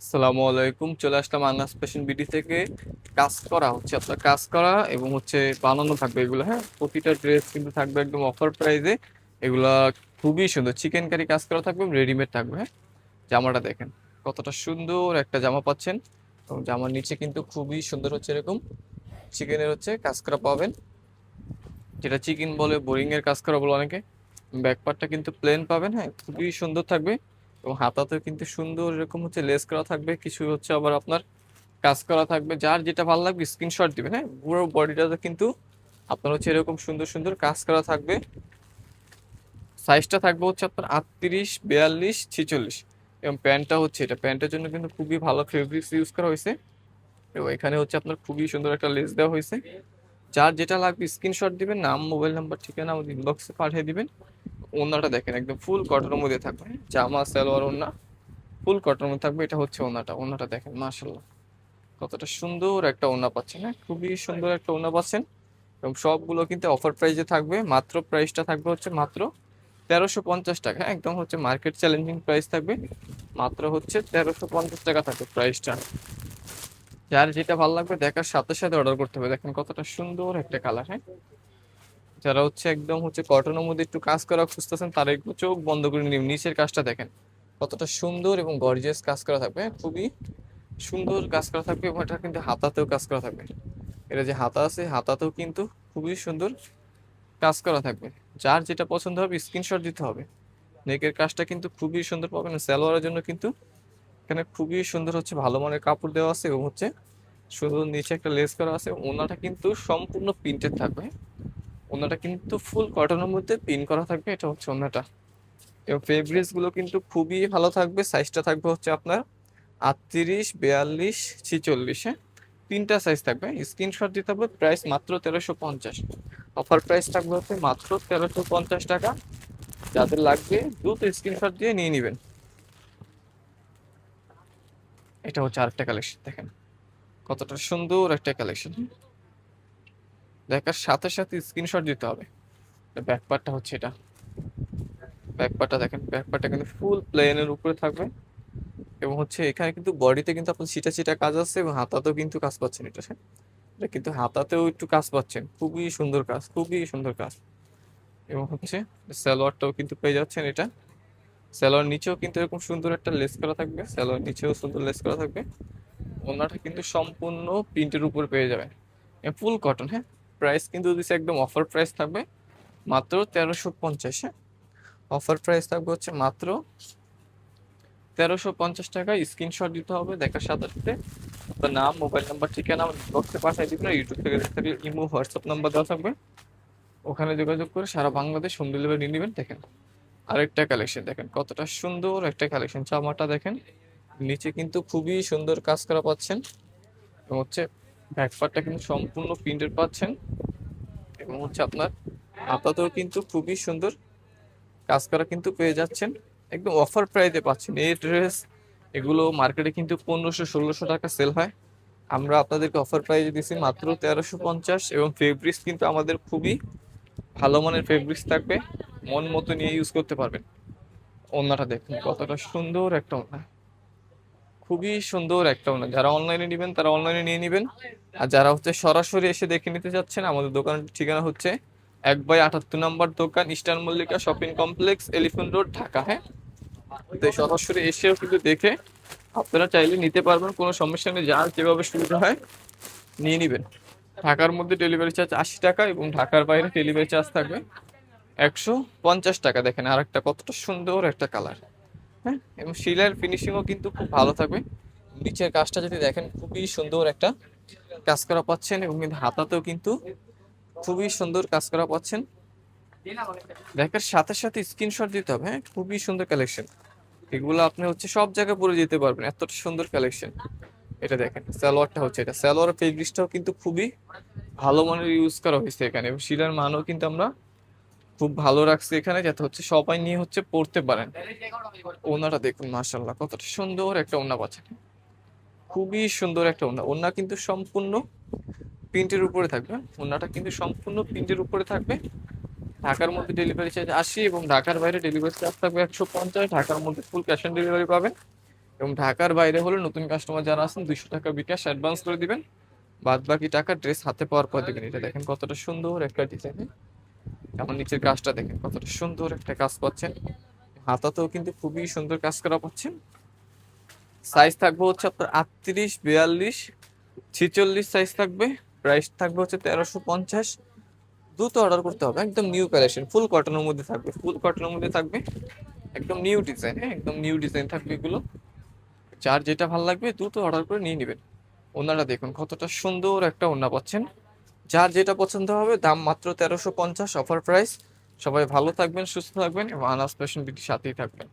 আসসালামু আলাইকুম, চলে আসলাম আনাস ফ্যাশন বিডি থেকে। কাজ করা হচ্ছে আপনার, কাজ করা এবং হচ্ছে বানানো থাকবে এগুলো হ্যাঁ? প্রতিটা ড্রেস কিন্তু থাকবে একদম অফার প্রাইসে এগুলা খুবই সুন্দর চিকেন কারি কাজ করা থাকবে রেডিমেড থাকবে হ্যাঁ? জামাটা দেখেন, কতটা সুন্দর একটা জামা পাচ্ছেন। এবং জামার নিচে কিন্তু খুবই সুন্দর হচ্ছে এরকম চিকেনের হচ্ছে কাজ করা পাবেন। যেটা চিকেন বলে বোরিংয়ের কাজ করা বলে অনেকে। ব্যাক পার্টটা কিন্তু প্লেন পাবেন হ্যাঁ? খুবই সুন্দর থাকবে। এবং হাতাতেও কিন্তু সুন্দর এরকম হচ্ছে লেস করা থাকবে, কিছু হচ্ছে আবার আপনার কাজ করা থাকবে। যার যেটা ভালো লাগবে স্ক্রিনশট দিবেন হ্যাঁ? পুরো বডিটাতে কিন্তু আপনার হচ্ছে এরকম সুন্দর সুন্দর কাজ করা থাকবে। সাইজটা থাকবে হচ্ছে আপনার আটত্রিশ, বিয়াল্লিশ, ছিচল্লিশ। এবং প্যান্টটা হচ্ছে এটা। প্যান্টের জন্য কিন্তু খুবই ভালো ফেব্রিক্স ইউজ করা হয়েছে। এবং এখানে হচ্ছে আপনার খুবই সুন্দর একটা লেস দেওয়া হয়েছে। যার যেটা লাগবে স্ক্রিনশট দিবেন, নাম মোবাইল নাম্বার ঠিকানা আমাদের ইনবক্সে পাঠিয়ে দিবেন। ওনাটা দেখেন, একদম ফুল কটনের মধ্যে থাকবে। জামা, সালোয়ার ওনা ফুল কটনের মধ্যে থাকবে, এটা হচ্ছে ওনাটা ওনাটা দেখেন মাশাল্লাহ কতটা সুন্দর একটা ওনা পাচ্ছেন হ্যাঁ? খুবই সুন্দর একটা ওনা পাচ্ছেন। এবং সবগুলো কিন্তু অফার প্রাইসে থাকবে, মাত্র প্রাইসটা থাকবে হচ্ছে মাত্র তেরোশো পঞ্চাশ টাকা হ্যাঁ? একদম হচ্ছে মার্কেট চ্যালেঞ্জিং প্রাইস থাকবে, মাত্র হচ্ছে তেরোশো পঞ্চাশ টাকা থাকবে প্রাইসটা যার যেটা ভালো লাগবে, দেখার সাথে সাথে অর্ডার করতে হবে। দেখেন কতটা সুন্দর একটা কালার হ্যাঁ? যারা হচ্ছে একদম হচ্ছে কটনের মধ্যে একটু কাজ করা খুঁজতেছেন তারা একটু চোখ বন্ধ করে নিন নিচের কাজটা দেখেন। কতটা সুন্দর এবং গর্জিয়াস কাজ করা থাকবে হ্যাঁ, খুবই সুন্দর কাজ করা থাকবে এবং এটা কিন্তু হাতাতেও কাজ করা থাকবে। এটা যে হাতা আছে হাতাতেও কিন্তু খুবই সুন্দর কাজ করা থাকবে। যার যেটা পছন্দ হবে স্ক্রিনশট দিতে হবে। নেকের কাজটা কিন্তু খুবই সুন্দর পাবেন সালোয়ারের জন্য কিন্তু এখানে খুবই সুন্দর হচ্ছে ভালো মানের কাপড় দেওয়া আছে এবং হচ্ছে সুন্দর নিচে একটা লেস করা আছে ওনাটা কিন্তু সম্পূর্ণ প্রিন্টেড থাকবে ওনাটা কিন্তু ফুল কটনের মধ্যে পিন করা থাকবে, এটা হচ্ছে ওনাটা। এবং ফেব্রিক্সগুলো কিন্তু খুবই ভালো থাকবে সাইজটা থাকবে হচ্ছে আপনার আটত্রিশ, বিয়াল্লিশ, ছিচল্লিশ হ্যাঁ? তিনটা সাইজ থাকবে। স্ক্রিনশট দিতে হবে প্রাইস মাত্র তেরোশো পঞ্চাশ। অফার প্রাইস থাকবে হচ্ছে মাত্র তেরোশো পঞ্চাশ টাকা। যাদের লাগবে, দ্রুত স্ক্রিনশট দিয়ে নিয়ে নেবেন। এটা হচ্ছে আরেকটা কালেকশন দেখেন। কতটা সুন্দর একটা কালেকশন দেখার সাথে সাথে স্ক্রিনশট দিতে হবে। ব্যাক পার্টটা হচ্ছে এটা। ব্যাক পার্টটা দেখেন ব্যাক পার্টটা কিন্তু ফুল প্লেনের উপরে থাকবে। এবং হচ্ছে এখানে কিন্তু বডিতে কিন্তু আপনার ছিটা ছিটা কাজ আছে এবং হাতাতেও কিন্তু কাজ পাচ্ছেন এটা হ্যাঁ? এটা কিন্তু হাতাতেও একটু কাজ পাচ্ছেন। খুবই সুন্দর কাজ, খুবই সুন্দর কাজ। এবং হচ্ছে সালোয়ারটাও কিন্তু পেয়ে যাচ্ছেন এটা। সালোয়ার নিচেও কিন্তু এরকম সুন্দর একটা লেস করা থাকবে। সালোয়ার নিচেও সুন্দর লেস করা থাকবে। ওনাটা কিন্তু সম্পূর্ণ প্রিন্টের উপর পেয়ে যাবেন। ফুল কটন হ্যাঁ? প্রাইস কিন্তু দিচ্ছে একদম অফার প্রাইস থাকবে মাত্র তেরোশো পঞ্চাশ অফার প্রাইস থাকবে হচ্ছে মাত্র তেরোশো পঞ্চাশ টাকা। স্ক্রিনশট দিতে হবে, দেখার সাথে সাথে। আপনার নাম মোবাইল নাম্বার ঠিকানা বক্সে পাঠিয়ে দিবেন। ইউটিউব থেকে দেখতে পারলে ইমো হোয়াটসঅ্যাপ নাম্বার দেওয়া থাকবে। ওখানে যোগাযোগ করে সারা বাংলাদেশ হোম ডেলিভারি নিয়ে নেবেন। দেখেন, আরেকটা কালেকশন দেখেন, কতটা সুন্দর একটা কালেকশন জামাটা দেখেন, নিচে কিন্তু খুবই সুন্দর কাজ করা পাচ্ছেন। এবং হচ্ছে ব্যাক পার্টটা কিন্তু সম্পূর্ণ প্রিন্টের পাচ্ছেন। এবং হচ্ছে আপনার আপাতত কিন্তু খুবই সুন্দর কাজ করা কিন্তু পেয়ে যাচ্ছেন। একদম অফার প্রাইসে পাচ্ছেন। এই ড্রেস এগুলো মার্কেটে কিন্তু পনেরোশো, ষোলোশো টাকা সেল হয়। আমরা আপনাদেরকে অফার প্রাইসে দিচ্ছি মাত্র তেরোশো পঞ্চাশ এবং ফেব্রিক্স কিন্তু আমাদের খুবই ভালো মানের ফেব্রিক্স থাকবে। মন মতো নিয়ে ইউজ করতে পারবেন। ওনাটা দেখুন কতটা সুন্দর একটা ওনা খুবই সুন্দর একটা ওনা যারা অনলাইনে নেবেন, তারা অনলাইনে নিয়ে নেবেন। আর যারা হচ্ছে সরাসরি এসে দেখে নিতে চাচ্ছেন, আমাদের দোকানের ঠিকানা হচ্ছে এক বাই আটাত্তর নম্বর দোকান, eastern Mallika shopping complex, elephant road, Dhaka হ্যাঁ? তো সরাসরি এসেও কিন্তু দেখে আপনারা চাইলে নিতে পারবেন, কোনো সমস্যা নেই যার যেভাবে সুবিধা হয় নিয়ে নেবেন। ঢাকার মধ্যে ডেলিভারি চার্জ আশি টাকা এবং ঢাকার বাইরে ডেলিভারি চার্জ থাকবে একশো পঞ্চাশ টাকা। দেখেন আর একটা কতটা সুন্দর একটা কালার হ্যাঁ। এবং শিলার ফিনিশিংও কিন্তু খুব ভালো থাকবে। নিচের কাজটা যদি দেখেন, খুবই সুন্দর একটা কাজ করা পাচ্ছেন এবং কিন্তু হাতাতেও কিন্তু খুবই সুন্দর কাজ করা পাচ্ছেন। দেখার সাথে সাথে স্ক্রিনশট দিতে হবে হ্যাঁ। খুবই সুন্দর কালেকশন এগুলো আপনি হচ্ছে সব জায়গায় পরে যেতে পারবেন, এতটা সুন্দর কালেকশন এটা দেখেন স্যালোয়ারটা হচ্ছে এটা। সালোয়ার ফেব্রিক্সটাও কিন্তু খুবই ভালো মানের ইউজ করা হয়েছে এখানে। এবং শিলার মানও কিন্তু আমরা খুব ভালো রাখছি এখানে, যাতে হচ্ছে সবাই নিয়ে হচ্ছে পড়তে পারেন। ওনাটা দেখুন মাশাল্লাহ কতটা সুন্দর একটা ওনা পাচ্ছেন খুবই সুন্দর একটা ওনা ওনা কিন্তু সম্পূর্ণ প্রিন্টের উপরে থাকবে। ওনাটা কিন্তু সম্পূর্ণ প্রিন্টের উপরে থাকবে। ঢাকার মধ্যে ডেলিভারি চার্জ আশি এবং ঢাকার বাইরে ডেলিভারি চার্জ থাকবে একশো পঞ্চাশ। ঢাকার মধ্যে ফুল ক্যাশ অন ডেলিভারি পাবেন। এবং ঢাকার বাইরে হলে নতুন কাস্টমার যারা আছেন, দুইশো টাকা বিকাশ অ্যাডভান্স করে দিবেন। বাদ বাকি টাকা ড্রেস হাতে পাওয়ার পর দিবেন এটা দেখেন কতটা সুন্দর একটা ডিজাইন আমার নিচের কাজটা দেখেন, কতটা সুন্দর একটা কাজ পাচ্ছেন। হাতাতেও কিন্তু খুবই সুন্দর কাজ করা পাচ্ছেন। সাইজ থাকবে হচ্ছে আপনার আটত্রিশ, বিয়াল্লিশ, ছিচল্লিশ সাইজ থাকবে। প্রাইস থাকবে হচ্ছে তেরোশো পঞ্চাশ। দ্রুত অর্ডার করতে হবে, একদম নিউ কালেকশন ফুল কটনের মধ্যে থাকবে ফুল কটনের মধ্যে থাকবে। একদম নিউ ডিজাইন হ্যাঁ একদম নিউ ডিজাইন থাকবে এগুলো। যার যেটা ভালো লাগবে দ্রুত অর্ডার করে নিয়ে নেবেন। ওনারা দেখুন কতটা সুন্দর একটা ওনা পাচ্ছেন। যার যেটা পছন্দ হবে, দাম মাত্র তেরোশো পঞ্চাশ অফার প্রাইস সবাই ভালো থাকবেন, সুস্থ থাকবেন এবং আনাস বিটির সাথেই থাকবেন।